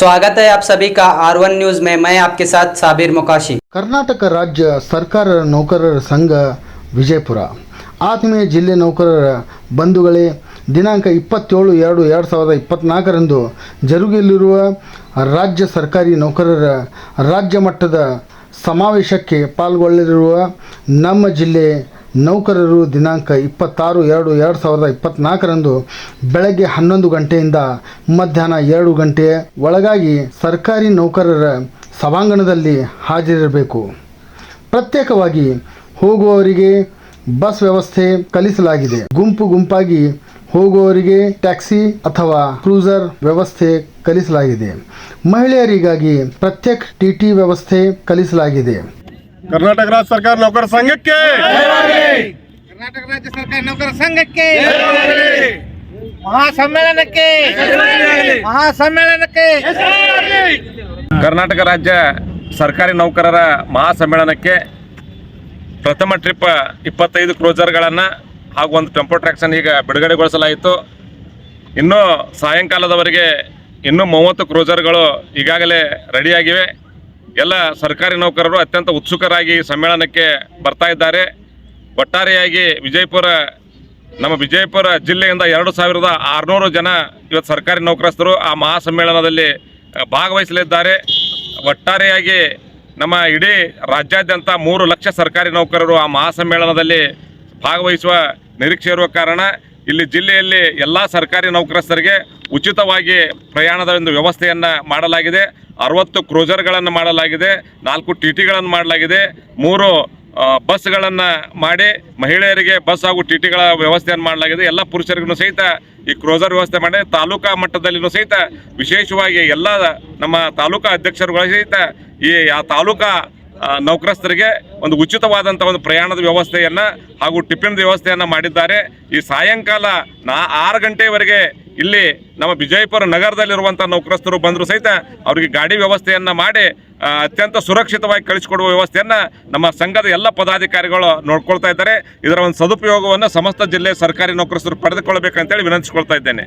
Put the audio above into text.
स्वागत है आप सभी का आर वन न्यूज में मैं आपके साथ साबिर मुकाशी ಕರ್ನಾಟಕ ರಾಜ್ಯ ಸರ್ಕಾರ ನೌಕರರ ಸಂಘ ವಿಜಯಪುರ ಆತ್ಮೀಯ ಜಿಲ್ಲೆ ನೌಕರರ ಬಂಧುಗಳೇ ದಿನಾಂಕ ಇಪ್ಪತ್ತೇಳು ಎರಡು ಎರಡು ಸಾವಿರದ ಇಪ್ಪತ್ತ್ನಾಲ್ಕರಂದು ಜರುಗಲಿರುವ ರಾಜ್ಯ ಸರ್ಕಾರಿ ನೌಕರರ ರಾಜ್ಯ ಮಟ್ಟದ ಸಮಾವೇಶಕ್ಕೆ ಪಾಲ್ಗೊಳ್ಳಲಿರುವ ನಮ್ಮ ಜಿಲ್ಲೆ ನೌಕರರು ದಿನಾಂಕ ಇಪ್ಪತ್ತಾರು ಎರಡು ಎರಡು ಸಾವಿರದ ಇಪ್ಪತ್ತ್ನಾಲ್ಕರಂದು ಬೆಳಗ್ಗೆ ಹನ್ನೊಂದು ಗಂಟೆಯಿಂದ ಮಧ್ಯಾಹ್ನ ಎರಡು ಗಂಟೆ ಒಳಗಾಗಿ ಸರ್ಕಾರಿ ನೌಕರರ ಸಭಾಂಗಣದಲ್ಲಿ ಹಾಜರಿರಬೇಕು. ಪ್ರತ್ಯೇಕವಾಗಿ ಹೋಗುವವರಿಗೆ ಬಸ್ ವ್ಯವಸ್ಥೆ ಕಲಿಸಲಾಗಿದೆ. ಗುಂಪು ಗುಂಪಾಗಿ ಹೋಗುವವರಿಗೆ ಟ್ಯಾಕ್ಸಿ ಅಥವಾ ಕ್ರೂಸರ್ ವ್ಯವಸ್ಥೆ ಕಲಿಸಲಾಗಿದೆ. ಮಹಿಳೆಯರಿಗಾಗಿ ಪ್ರತ್ಯೇಕ ಟಿಟಿ ವ್ಯವಸ್ಥೆ ಕಲಿಸಲಾಗಿದೆ. ಕರ್ನಾಟಕ ರಾಜ್ಯ ಸರ್ಕಾರ ನೌಕರ ಸಂಘಕ್ಕೆ. ಕರ್ನಾಟಕ ರಾಜ್ಯ ಸರ್ಕಾರ ನೌಕರ ಸಂಘಕ್ಕೆ. ಮಹಾಸಮ್ಮೇಳನಕ್ಕೆ. ಮಹಾಸಮ್ಮೇಳನಕ್ಕೆ. ಕರ್ನಾಟಕ ರಾಜ್ಯ ಸರ್ಕಾರಿ ನೌಕರರ ಮಹಾಸಮ್ಮೇಳನಕ್ಕೆ ಪ್ರಥಮ ಟ್ರಿಪ್ ಇಪ್ಪತ್ತೈದು ಕ್ರೋಜರ್ಗಳನ್ನ ಹಾಗೂ ಒಂದು ಟೆಂಪೋ ಟ್ರ್ಯಾಕ್ಷನ್ ಈಗ ಬಿಡುಗಡೆಗೊಳಿಸಲಾಯಿತು. ಇನ್ನೂ ಸಾಯಂಕಾಲದವರೆಗೆ ಇನ್ನೂ ಮೂವತ್ತು ಕ್ರೋಜರ್ಗಳು ಈಗಾಗಲೇ ರೆಡಿಯಾಗಿವೆ. ಎಲ್ಲ ಸರ್ಕಾರಿ ನೌಕರರು ಅತ್ಯಂತ ಉತ್ಸುಕರಾಗಿ ಸಮ್ಮೇಳನಕ್ಕೆ ಬರ್ತಾ ಇದ್ದಾರೆ. ಒಟ್ಟಾರೆಯಾಗಿ ವಿಜಯಪುರ, ನಮ್ಮ ವಿಜಯಪುರ ಜಿಲ್ಲೆಯಿಂದ ಎರಡು ಸಾವಿರದ ಆರುನೂರು ಜನ ಇವತ್ತು ಸರ್ಕಾರಿ ನೌಕರಸ್ಥರು ಆ ಮಹಾಸಮ್ಮೇಳನದಲ್ಲಿ ಸಮ್ಮೇಳನದಲ್ಲಿ ಭಾಗವಹಿಸಲಿದ್ದಾರೆ. ಒಟ್ಟಾರೆಯಾಗಿ ನಮ್ಮ ಇಡೀ ರಾಜ್ಯಾದ್ಯಂತ ಮೂರು ಲಕ್ಷ ಸರ್ಕಾರಿ ನೌಕರರು ಆ ಮಹಾಸಮ್ಮೇಳನದಲ್ಲಿ ಭಾಗವಹಿಸುವ ನಿರೀಕ್ಷೆ ಇರುವ ಕಾರಣ ಇಲ್ಲಿ ಜಿಲ್ಲೆಯಲ್ಲಿ ಎಲ್ಲ ಸರ್ಕಾರಿ ನೌಕರಸ್ಥರಿಗೆ ಉಚಿತವಾಗಿ ಪ್ರಯಾಣದ ಒಂದು ವ್ಯವಸ್ಥೆಯನ್ನು ಮಾಡಲಾಗಿದೆ. ಅರವತ್ತು ಕ್ರೂಸರ್ಗಳನ್ನು ಮಾಡಲಾಗಿದೆ, ನಾಲ್ಕು ಟಿ ಟಿಗಳನ್ನು ಮಾಡಲಾಗಿದೆ, ಮೂರು ಬಸ್ಗಳನ್ನು ಮಾಡಿ ಮಹಿಳೆಯರಿಗೆ ಬಸ್ ಹಾಗೂ ಟಿ ಟಿಗಳ ವ್ಯವಸ್ಥೆಯನ್ನು ಮಾಡಲಾಗಿದೆ. ಎಲ್ಲ ಪುರುಷರಿಗೂ ಸಹಿತ ಈ ಕ್ರೋಸರ್ ವ್ಯವಸ್ಥೆ ಮಾಡಿ, ತಾಲೂಕಾ ಮಟ್ಟದಲ್ಲಿನೂ ಸಹಿತ ವಿಶೇಷವಾಗಿ ಎಲ್ಲ ನಮ್ಮ ತಾಲೂಕಾ ಅಧ್ಯಕ್ಷರುಗಳ ಸಹಿತ ಈ, ಆ ತಾಲೂಕಾ ನೌಕರಸ್ಥರಿಗೆ ಒಂದು ಉಚಿತವಾದಂಥ ಒಂದು ಪ್ರಯಾಣದ ವ್ಯವಸ್ಥೆಯನ್ನು ಹಾಗೂ ಟಿಫಿನ್ ವ್ಯವಸ್ಥೆಯನ್ನು ಮಾಡಿದ್ದಾರೆ. ಈ ಸಾಯಂಕಾಲ ನಾ ಆರು ಗಂಟೆವರೆಗೆ ಇಲ್ಲಿ ನಮ್ಮ ವಿಜಯಪುರ ನಗರದಲ್ಲಿರುವಂಥ ನೌಕರಸ್ಥರು ಬಂದರೂ ಸಹಿತ ಅವರಿಗೆ ಗಾಡಿ ವ್ಯವಸ್ಥೆಯನ್ನು ಮಾಡಿ ಅತ್ಯಂತ ಸುರಕ್ಷಿತವಾಗಿ ಕಳಿಸಿಕೊಡುವ ವ್ಯವಸ್ಥೆಯನ್ನು ನಮ್ಮ ಸಂಘದ ಎಲ್ಲ ಪದಾಧಿಕಾರಿಗಳು ನೋಡ್ಕೊಳ್ತಾ ಇದ್ದಾರೆ. ಇದರ ಒಂದು ಸದುಪಯೋಗವನ್ನು ಸಮಸ್ತ ಜಿಲ್ಲೆ ಸರ್ಕಾರಿ ನೌಕರಸ್ಥರು ಪಡೆದುಕೊಳ್ಬೇಕಂತೇಳಿ ವಿನಂತಿಸಿಕೊಳ್ತಾ ಇದ್ದೇನೆ.